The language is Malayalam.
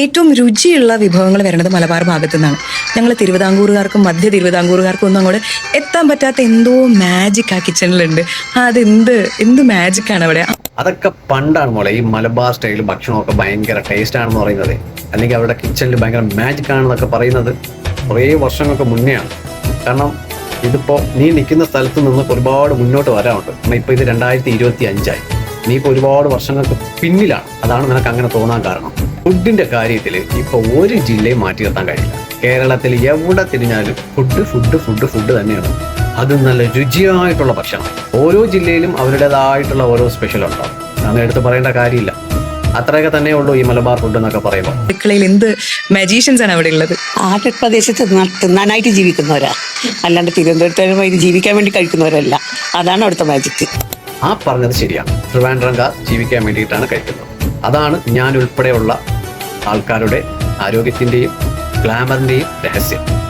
ഏറ്റവും രുചിയുള്ള വിഭവങ്ങൾ വരുന്നത് മലബാർ ഭാഗത്തു നിന്നാണ്. ഞങ്ങൾ തിരുവിതാംകൂറുകാർക്കും മധ്യ തിരുവിതാംകൂറുകാർക്കും ഒന്നും അങ്ങോട്ട് എത്താൻ പറ്റാത്ത എന്തോ മാജിക് ആ കിച്ചണിലുണ്ട് അതെന്ത് എന്ത് ആണ് അവിടെ? അതൊക്കെ പണ്ടാണ് മോളെ ഈ മലബാർ സ്റ്റൈൽ ഭക്ഷണമൊക്കെ ഭയങ്കര ടേസ്റ്റ് ആണെന്ന് പറയുന്നത്. അല്ലെങ്കിൽ അവരുടെ കിച്ചണിൽ ഭയങ്കര മാജിക് ആണെന്നൊക്കെ പറയുന്നത് കുറേ വർഷങ്ങൾക്ക് മുന്നെയാണ് കാരണം ഇതിപ്പോൾ നീ നിൽക്കുന്ന സ്ഥലത്ത് നിന്ന് ഒരുപാട് മുന്നോട്ട് വരാനുണ്ട്. കാരണം ഇപ്പോൾ ഇത് രണ്ടായിരത്തി ഇരുപത്തി അഞ്ചായി. നീ ഇപ്പോൾ ഒരുപാട് വർഷങ്ങൾക്ക് പിന്നിലാണ്. അതാണ് നിനക്ക് അങ്ങനെ തോന്നാൻ കാരണം. ഫുഡിന്റെ കാര്യത്തിൽ ഇപ്പൊ ഒരു ജില്ലയും മാറ്റി നിർത്താൻ കഴിയില്ല. കേരളത്തിൽ എവിടെ തിരിഞ്ഞാലും ഫുഡ് ഫുഡ് ഫുഡ് ഫുഡ് തന്നെയാണ്. അത് നല്ല രുചിയായിട്ടുള്ള ഭക്ഷണം. ഓരോ ജില്ലയിലും അവരുടേതായിട്ടുള്ള ഓരോ സ്പെഷ്യൽ ഉണ്ടാവും ഞാൻ എടുത്ത് പറയേണ്ട കാര്യമില്ല. അത്രയൊക്കെ തന്നെ ഉള്ളൂ ഈ മലബാർ ഫുഡ് എന്നൊക്കെ പറയുമ്പോൾ. അടുക്കളയിൽ എന്ത് മജീഷ്യൻസ് ആണ് അവിടെ ഉള്ളത്? ആദ്യ പ്രദേശത്ത് തിന്നാ- തിന്നാനായിട്ട് ജീവിക്കുന്നവരാ. അല്ലാണ്ട് തിരുവനന്തപുരത്തുമായി ജീവിക്കാൻ വേണ്ടി കഴിക്കുന്നവരല്ല. അതാണ് അവിടുത്തെ മാജിക് ആ പറഞ്ഞത് ശരിയാണ് ട്രിവാൻഡ്രംകാർ ജീവിക്കാൻ വേണ്ടിയിട്ടാണ് കഴിക്കുന്നത്. അതാണ് ഞാൻ ഉൾപ്പെടെയുള്ള ആൾക്കാരുടെ ആരോഗ്യത്തിന്റെയും ഗ്ലാമറിന്റെയും രഹസ്യം.